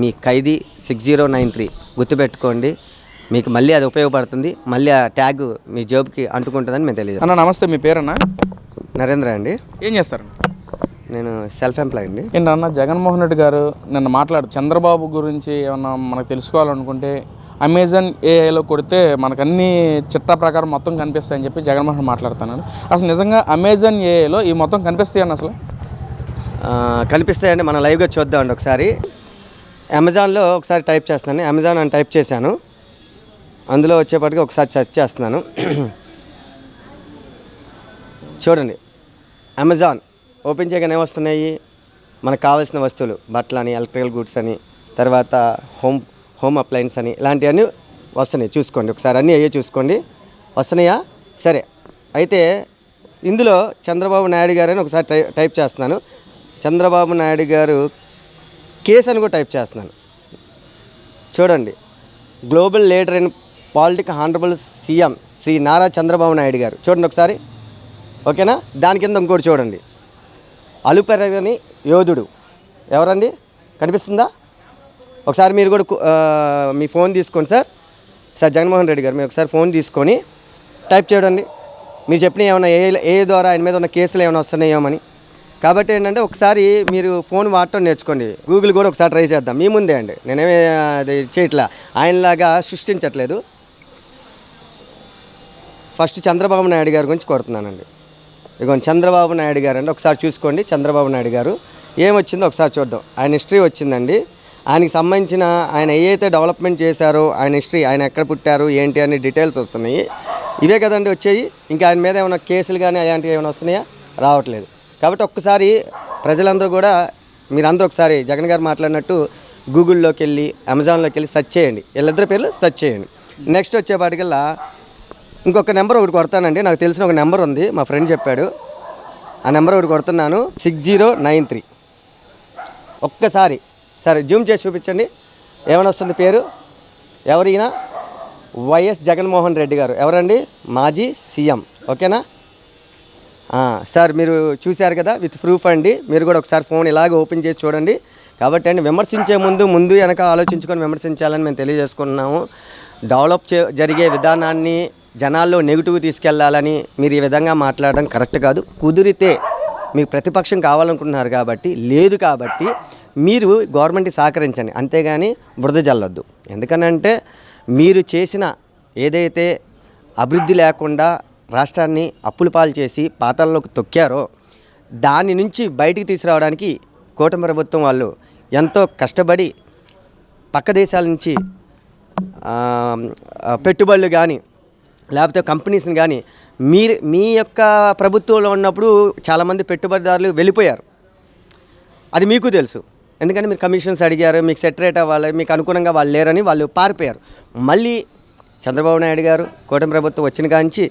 మీ ఖైదీ six zero nine three గుర్తుపెట్టుకోండి. మీకు మళ్ళీ అది ఉపయోగపడుతుంది. మళ్ళీ ఆ ట్యాగ్ మీ జాబ్కి అంటుకుంటుందని మేము తెలియదు అన్న నమస్తే మీ పేరన్నా? నరేంద్ర అండి. ఏం చేస్తారు? నేను సెల్ఫ్ ఎంప్లాయ్ అండి ఏంటన్నా జగన్మోహన్ రెడ్డి గారు నిన్న మాట్లాడు చంద్రబాబు గురించి ఏమన్నా మనకు తెలుసుకోవాలనుకుంటే అమెజాన్ ఏఐలో కొడితే మనకు అన్ని చిట్టా ప్రకారం మొత్తం కనిపిస్తాయని చెప్పి జగన్మోహన్ మాట్లాడుతున్నాను అసలు నిజంగా అమెజాన్ ఏఐలో ఈ మొత్తం కనిపిస్తాయి అన్న అసలు కనిపిస్తాయండి. మనం లైవ్గా చూద్దామండి ఒకసారి. అమెజాన్లో ఒకసారి టైప్ చేస్తున్నాను. అమెజాన్ అని టైప్ చేశాను. అందులో వచ్చేప్పటికి ఒకసారి సెర్చ్ చేస్తున్నాను. చూడండి. అమెజాన్ ఓపెన్ చేయగానే వస్తున్నాయి మనకు కావాల్సిన వస్తువులు. బట్టలు అని ఎలక్ట్రికల్ గుడ్స్ అని తర్వాత హోమ్ హోమ్ అప్లయన్స్ అని ఇలాంటివన్నీ వస్తున్నాయి. చూసుకోండి. ఒకసారి అన్నీ అయ్యే చూసుకోండి. వస్తున్నాయా? సరే. అయితే ఇందులో చంద్రబాబు నాయుడు గారు అని ఒకసారి టై టైప్ చేస్తున్నాను. చంద్రబాబు నాయుడు గారు కేస్ అని కూడా టైప్ చేస్తున్నాను. చూడండి global leader in politic honourable CM Shri Nara Chandrababu Naidu గారు. చూడండి ఒకసారి. ఓకేనా? దాని కింద ఇంకోటి చూడండి. అలుపెరగని యోధుడు. ఎవరండి? కనిపిస్తుందా? ఒకసారి మీరు కూడా మీ ఫోన్ తీసుకోండి సార్. సార్ జగన్మోహన్ రెడ్డి గారు మీరు ఒకసారి ఫోన్ తీసుకొని టైప్ చేయడండి మీరు చెప్పిన ఏమైనా ఏ ఏ ద్వారా ఆయన మీద ఉన్న కేసులు ఏమైనా వస్తున్నాయేమని కాబట్టి ఏంటంటే ఒకసారి మీరు ఫోన్ వాడటం నేర్చుకోండి. గూగుల్ కూడా ఒకసారి ట్రై చేద్దాం. మీ ముందే అండి. నేనేమి అది చేయట్లా. ఆయనలాగా సృష్టించట్లేదు. ఫస్ట్ చంద్రబాబు నాయుడు గారి గురించి కొడుతున్నానండి ఇదిగోండి చంద్రబాబు నాయుడు గారు అండి. ఒకసారి చూసుకోండి చంద్రబాబు నాయుడు గారు. ఏమొచ్చిందో ఒకసారి చూద్దాం. ఆయన హిస్టరీ వచ్చిందండి. ఆయనకి సంబంధించిన ఆయన ఏదైతే డెవలప్మెంట్ చేశారో ఆయన హిస్టరీ ఆయన ఎక్కడ పుట్టారు ఏంటి అని డీటెయిల్స్ వస్తున్నాయి. ఇవే కదండి వచ్చాయి. ఇంకా ఆయన మీద ఏమైనా కేసులు కానీ అలాంటివి ఏమైనా వస్తున్నాయా? రావట్లేదు. కాబట్టి ఒక్కసారి ప్రజలందరూ కూడా మీరందరూ ఒకసారి జగన్ గారు మాట్లాడినట్టు గూగుల్లోకి వెళ్ళి అమెజాన్లోకి వెళ్ళి సెర్చ్ చేయండి. వీళ్ళిద్దరి పేర్లు సెర్చ్ చేయండి. నెక్స్ట్ వచ్చేపాటికల్లా ఇంకొక నెంబర్ ఒకటి కొడతానండి. నాకు తెలిసిన ఒక నెంబర్ ఉంది. మా ఫ్రెండ్ చెప్పాడు. ఆ నెంబర్ ఒకటి కొడుతున్నాను. Six zero nine three. ఒక్కసారి సరే జూమ్ చేసి చూపించండి. ఏమైనా వస్తుంది పేరు? ఎవరైనా వైఎస్ జగన్మోహన్ రెడ్డి గారు. ఎవరండి? మాజీ సీఎం. ఓకేనా? సార్ మీరు చూశారు కదా విత్ ప్రూఫ్ అండి. మీరు కూడా ఒకసారి ఫోన్ ఇలాగ ఓపెన్ చేసి చూడండి. కాబట్టి అండి విమర్శించే ముందు ముందు వెనక ఆలోచించుకొని విమర్శించాలని మేము తెలియజేసుకున్నాము డెవలప్ చే జరిగే విధానాన్ని జనాల్లో నెగిటివ్ తీసుకెళ్ళాలని మీరు ఈ విధంగా మాట్లాడడం కరెక్ట్ కాదు. కుదిరితే మీకు ప్రతిపక్షం కావాలనుకుంటున్నారు కాబట్టి లేదు కాబట్టి మీరు గవర్నమెంట్కి సహకరించండి. అంతేగాని బురద జల్లొద్దు. ఎందుకనంటే మీరు చేసిన ఏదైతే అభివృద్ధి లేకుండా రాష్ట్రాన్ని అప్పుల పాలు చేసి పాతాలలోకి తొక్కారో దాని నుంచి బయటికి తీసుకురావడానికి కూటమి ప్రభుత్వం వాళ్ళు ఎంతో కష్టపడి పక్క దేశాల నుంచి పెట్టుబడులు కానీ లేకపోతే కంపెనీస్ని కానీ మీరు మీ యొక్క ప్రభుత్వంలో ఉన్నప్పుడు చాలామంది పెట్టుబడిదారులు వెళ్ళిపోయారు. అది మీకు తెలుసు. ఎందుకంటే మీరు కమిషన్స్ అడిగారు మీకు సెటరేట్ అవ్వాలి మీకు అనుగుణంగా వాళ్ళు లేరని వాళ్ళు పారిపోయారు. మళ్ళీ చంద్రబాబు నాయుడు గారు కూటమి ప్రభుత్వం వచ్చిన కాంచి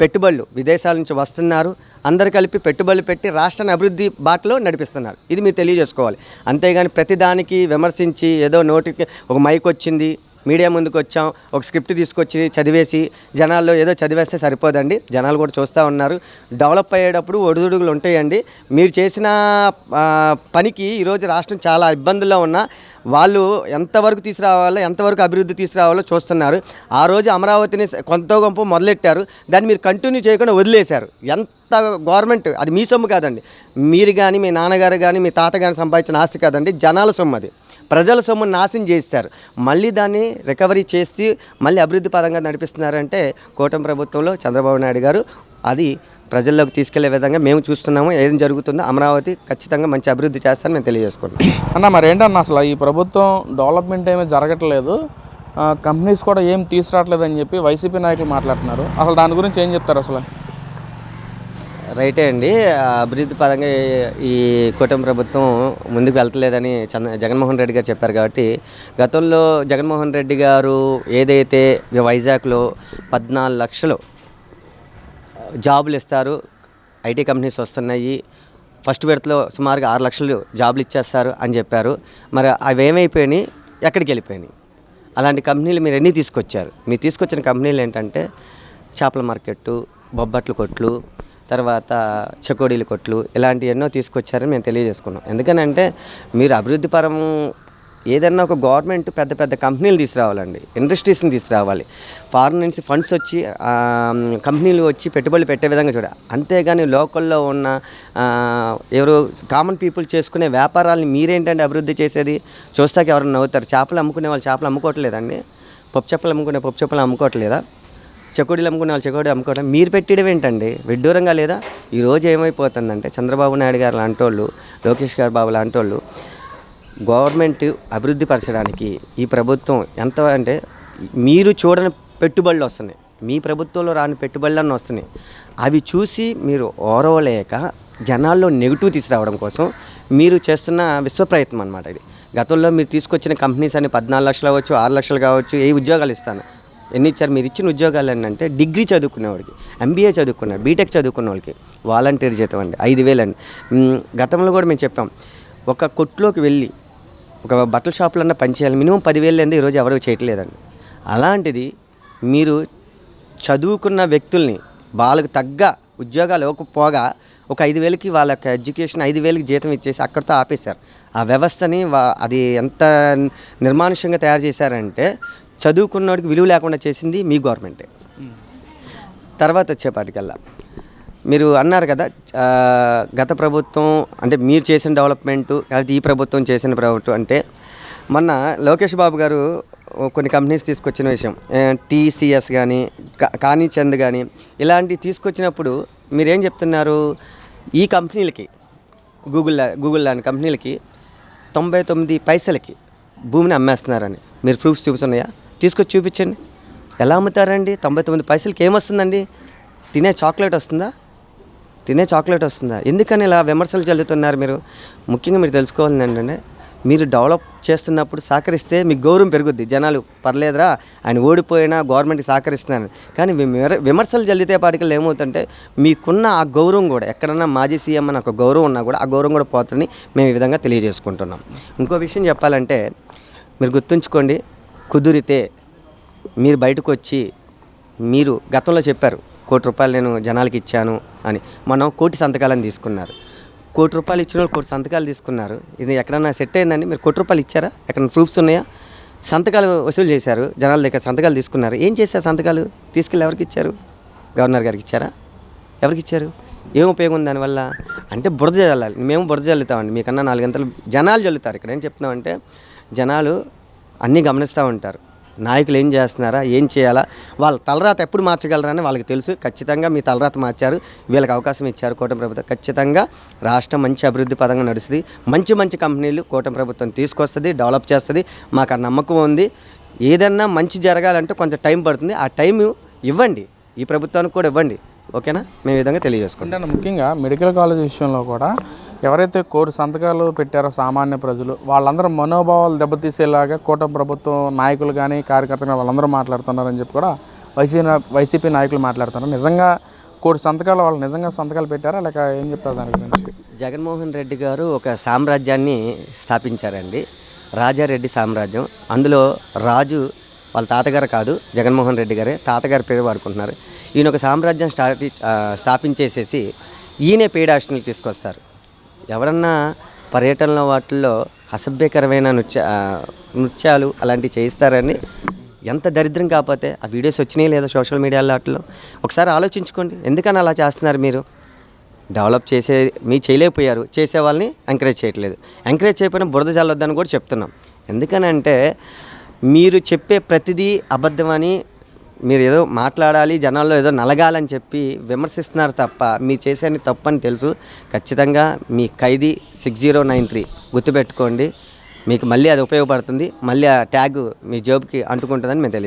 పెట్టుబడులు విదేశాల నుంచి వస్తున్నారు. అందరు కలిపి పెట్టుబడులు పెట్టి రాష్ట్రాన్ని అభివృద్ధి బాటలో నడిపిస్తున్నారు. ఇది మీరు తెలియజేసుకోవాలి. అంతేగాని ప్రతిదానికి విమర్శించి ఏదో నోటికి ఒక మైక్ వచ్చింది మీడియా ముందుకు వచ్చాం ఒక స్క్రిప్ట్ తీసుకొచ్చి చదివేసి జనాల్లో ఏదో చదివేస్తే సరిపోదండి. జనాలు కూడా చూస్తూ ఉన్నారు. డెవలప్ అయ్యేటప్పుడు ఒడిదుడుగులు ఉంటాయండి. మీరు చేసిన పనికి ఈరోజు రాష్ట్రం చాలా ఇబ్బందుల్లో ఉన్న వాళ్ళు ఎంతవరకు తీసుకురావాలో ఎంతవరకు అభివృద్ధి తీసుకురావాలో చూస్తున్నారు. ఆ రోజు అమరావతిని కొంత గొప్ప మొదలెట్టారు. దాన్ని మీరు కంటిన్యూ చేయకుండా వదిలేశారు. ఎంత గవర్నమెంట్ అది మీ సొమ్ము కాదండి. మీరు కానీ మీ నాన్నగారు కానీ మీ తాత కానీ సంపాదించిన ఆస్తి కాదండి. జనాల సొమ్ము అది. ప్రజల సొమ్మును నాశనం చేశారు. మళ్ళీ దాన్ని రికవరీ చేసి మళ్ళీ అభివృద్ధి పరంగా నడిపిస్తున్నారంటే కూటమి ప్రభుత్వంలో చంద్రబాబు నాయుడు గారు అది ప్రజల్లోకి తీసుకెళ్ళే విధంగా మేము చూస్తున్నాము ఏం జరుగుతుందో అమరావతి ఖచ్చితంగా మంచి అభివృద్ధి చేస్తారని మేము తెలియజేసుకున్నాం అన్న మరి ఏంటన్న అసలు ఈ ప్రభుత్వం డెవలప్మెంట్ ఏమీ జరగట్లేదు. కంపెనీస్ కూడా ఏం తీసుకురావట్లేదు అని చెప్పి వైసీపీ నాయకులు మాట్లాడుతున్నారు. అసలు దాని గురించి ఏం చెప్తారు అసలు? రైటే అండి. అభివృద్ధి పరంగా ఈ- కూటమి ప్రభుత్వం ముందుకు వెళ్తలేదని చంద్ర జగన్మోహన్ రెడ్డి గారు చెప్పారు కాబట్టి గతంలో జగన్మోహన్ రెడ్డి గారు ఏదైతే వైజాగ్లో పద్నాలుగు లక్షలు జాబులు ఇస్తారు ఐటీ కంపెనీస్ వస్తున్నాయి ఫస్ట్ విడతలో సుమారుగా ఆరు లక్షలు జాబులు ఇచ్చేస్తారు అని చెప్పారు. మరి అవి ఏమైపోయినాయి? ఎక్కడికి వెళ్ళిపోయినాయి? అలాంటి కంపెనీలు మీరు ఎన్ని తీసుకొచ్చారు? మీరు తీసుకొచ్చిన కంపెనీలు ఏంటంటే చేపల మార్కెట్టు బొబ్బట్ల కొట్లు తర్వాత చకోడీల కొట్లు ఇలాంటి ఎన్నో తీసుకొచ్చారని మేము తెలియజేసుకున్నాం. ఎందుకనంటే మీరు అభివృద్ధి పరం ఏదన్నా ఒక గవర్నమెంట్ పెద్ద పెద్ద కంపెనీలు తీసుకురావాలండి ఇండస్ట్రీస్ని తీసుకురావాలి. ఫారిన్ నుంచి ఫండ్స్ వచ్చి కంపెనీలు వచ్చి పెట్టుబడులు పెట్టే విధంగా చూడాలి. అంతేగాని లోకల్లో ఉన్న ఎవరు కామన్ పీపుల్ చేసుకునే వ్యాపారాలని మీరేంటంటే అభివృద్ధి చేసేది? చూస్తాక ఎవరైనా నవ్వుతారు. చేపలు అమ్ముకునే వాళ్ళు చేపలు అమ్ముకోవట్లేదండి. పప్పు చెప్పలు అమ్ముకునే పప్పు చెప్పలు అమ్ముకోవట్లేదా? చెకోడీలు అమ్ముకునే వాళ్ళు చెకోడీ అమ్ముకోవడం మీరు పెట్టడం ఏంటండి? విడ్డూరంగా లేదా? ఈరోజు ఏమైపోతుందంటే చంద్రబాబు నాయుడు గారు లాంటి వాళ్ళు లోకేష్ గారు బాబు లాంటి వాళ్ళు గవర్నమెంట్ అభివృద్ధి పరచడానికి ఈ ప్రభుత్వం ఎంత అంటే మీరు చూడని పెట్టుబడులు వస్తున్నాయి. మీ ప్రభుత్వంలో రాని పెట్టుబడులన్నీ వస్తున్నాయి. అవి చూసి మీరు ఓరవలేక జనాల్లో నెగిటివ్ తీసుకురావడం కోసం మీరు చేస్తున్న విశ్వ ప్రయత్నం అనమాట ఇది. గతంలో మీరు తీసుకొచ్చిన కంపెనీస్ అని పద్నాలుగు లక్షలు అవ్వచ్చు ఆరు లక్షలు కావచ్చు ఏ ఉద్యోగాలు ఇస్తాను. ఎన్ని ఇచ్చారు మీరు ఇచ్చిన ఉద్యోగాలు ఏంటంటే డిగ్రీ చదువుకునేవాడికి ఎంబీఏ చదువుకున్నారు బీటెక్ చదువుకున్న వాళ్ళకి వాలంటీర్ జీతం అండి ఐదు వేలు అండి. గతంలో కూడా మేము చెప్పాం ఒక కొట్టులోకి వెళ్ళి ఒక బట్టల షాపులన్నా పనిచేయాలి మినిమం పదివేలు లేనిదే ఈరోజు ఎవరు చేయట్లేదండి. అలాంటిది మీరు చదువుకున్న వ్యక్తుల్ని వాళ్ళకు తగ్గ ఉద్యోగాలు ఇవ్వకపోగా ఒక ఐదు వేలకి వాళ్ళ యొక్క ఎడ్యుకేషన్ ఐదు వేలకి జీతం ఇచ్చేసి అక్కడితో ఆపేశారు. ఆ వ్యవస్థని వా- అది ఎంత నిర్మానుష్యంగా తయారు చేశారంటే చదువుకున్నవాడికి విలువ లేకుండా చేసింది మీ గవర్నమెంటే. తర్వాత వచ్చేపాటికల్లా. మీరు అన్నారు కదా గత ప్రభుత్వం అంటే మీరు చేసిన డెవలప్మెంట్ లేకపోతే ఈ ప్రభుత్వం చేసిన ప్రభుత్వం అంటే మొన్న లోకేష్ బాబు గారు కొన్ని కంపెనీస్ తీసుకొచ్చిన విషయం. టీసీఎస్ కానీ కానీచంద్ కానీ ఇలాంటివి తీసుకొచ్చినప్పుడు మీరేం చెప్తున్నారు? ఈ కంపెనీలకి గూగుల్ గూగుల్ లాంటి కంపెనీలకి తొంభై తొమ్మిది పైసలకి భూమిని అమ్మేస్తున్నారని. మీరు ప్రూఫ్స్ చూపిస్తున్నాయా? తీసుకొచ్చి చూపించండి. ఎలా అమ్ముతారండి? తొంభై తొమ్మిది పైసలకి ఏమొస్తుందండి? తినే చాక్లెట్ వస్తుందా? తినే చాక్లెట్ వస్తుందా? ఎందుకని ఇలా విమర్శలు చల్లుతున్నారు మీరు? ముఖ్యంగా మీరు తెలుసుకోవాలని ఏంటంటే మీరు డెవలప్ చేస్తున్నప్పుడు సహకరిస్తే మీకు గౌరవం పెరుగుద్ది. జనాలు పర్లేదురా ఆయన ఓడిపోయినా గవర్నమెంట్కి సహకరిస్తున్నాను కానీ విమర్శలు జల్లితే పాటికలు ఏమవుతుంటే మీకున్న ఆ గౌరవం కూడా ఎక్కడన్నా మాజీ సీఎం అని ఒక గౌరవం ఉన్నా కూడా ఆ గౌరవం కూడా పోతుందని మేము ఈ విధంగా తెలియజేసుకుంటున్నాం. ఇంకో విషయం చెప్పాలంటే మీరు గుర్తుంచుకోండి కుదిరితే మీరు బయటకు వచ్చి మీరు గతంలో చెప్పారు కోటి రూపాయలు నేను జనాలకి ఇచ్చాను అని. మనం కోటి సంతకాలను తీసుకున్నారు. కోటి రూపాయలు ఇచ్చిన వాళ్ళు కోటి సంతకాలు తీసుకున్నారు. ఇది ఎక్కడన్నా సెట్ అయిందండి? మీరు కోటి రూపాయలు ఇచ్చారా? ఎక్కడ ప్రూఫ్స్ ఉన్నాయా? సంతకాలు వసూలు చేశారు. జనాల దగ్గర సంతకాలు తీసుకున్నారు. ఏం చేశారు సంతకాలు? తీసుకెళ్ళి ఎవరికి ఇచ్చారు? గవర్నర్ గారికి ఇచ్చారా? ఎవరికి ఇచ్చారు? ఏం ఉపయోగం ఉంది దానివల్ల? అంటే బురద చల్లాలి మేము బురద చల్లుతామండి మీకన్నా నాలుగు గంటలు జనాలు చల్లుతారు ఇక్కడ ఏం చెప్తున్నామంటే జనాలు అన్నీ గమనిస్తూ ఉంటారు. నాయకులు ఏం చేస్తున్నారా? ఏం చేయాలా? వాళ్ళ తలరాత ఎప్పుడు మార్చగలరా అని వాళ్ళకి తెలుసు. ఖచ్చితంగా మీ తలరాత మార్చారు. వీళ్ళకి అవకాశం ఇచ్చారు కూటమి ప్రభుత్వం. ఖచ్చితంగా రాష్ట్రం మంచి అభివృద్ధి పదంగా నడుస్తుంది. మంచి మంచి కంపెనీలు కూటమి ప్రభుత్వం తీసుకొస్తుంది డెవలప్ చేస్తుంది. మాకు ఆ నమ్మకం ఉంది. ఏదన్నా మంచి జరగాలంటే కొంచెం టైం పడుతుంది. ఆ టైం ఇవ్వండి. ఈ ప్రభుత్వానికి కూడా ఇవ్వండి. ఓకేనా? మేము ఈ విధంగా తెలియజేసుకుంటాం. ముఖ్యంగా మెడికల్ కాలేజ్ విషయంలో కూడా ఎవరైతే కోటి సంతకాలు పెట్టారో సామాన్య ప్రజలు వాళ్ళందరూ మనోభావాలు దెబ్బతీసేలాగా కూటమి ప్రభుత్వం నాయకులు కానీ కార్యకర్తలు కానీ వాళ్ళందరూ మాట్లాడుతున్నారని చెప్పి కూడా వైసీపీ వైసీపీ నాయకులు మాట్లాడుతున్నారు. నిజంగా కోటి సంతకాలు వాళ్ళు నిజంగా సంతకాలు పెట్టారా? లేక ఏం చెప్తారు దాని గురించి? జగన్మోహన్ రెడ్డి గారు ఒక సామ్రాజ్యాన్ని స్థాపించారండి. రాజారెడ్డి సామ్రాజ్యం. అందులో రాజు వాళ్ళ తాతగారు కాదు జగన్మోహన్ రెడ్డి గారే తాతగారి పేరు వాడుకుంటున్నారు. ఈయన ఒక సామ్రాజ్యం స్టాపి స్థాపించేసేసి ఈయనే పెయిడ్ తీసుకొస్తారు. ఎవరన్నా పర్యటనలో వాటిల్లో అసభ్యకరమైన నృత్య నృత్యాలు అలాంటివి చేయిస్తారని ఎంత దరిద్రం కాకపోతే ఆ వీడియోస్ వచ్చినాయి లేదా సోషల్ మీడియాలో వాటిలో ఒకసారి ఆలోచించుకోండి. ఎందుకని అలా చేస్తున్నారు మీరు? డెవలప్ చేసే మీ చేయలేకపోయారు. చేసే వాళ్ళని ఎంకరేజ్ చేయట్లేదు. ఎంకరేజ్ చేయకపోయినా బురద చల్లొద్దని కూడా చెప్తున్నాం. ఎందుకనంటే మీరు చెప్పే ప్రతిదీ అబద్ధమని మీరు ఏదో మాట్లాడాలి జనాల్లో ఏదో నలగాలని చెప్పి విమర్శిస్తున్నారు తప్ప మీరు చేసేది తప్పని తెలుసు. ఖచ్చితంగా మీ ఖైదీ సిక్స్ జీరో నైన్ త్రీ గుర్తుపెట్టుకోండి. మీకు మళ్ళీ అది ఉపయోగపడుతుంది. మళ్ళీ ఆ ట్యాగ్ మీ జేబుకి అంటుకుంటుందని మేము తెలియదు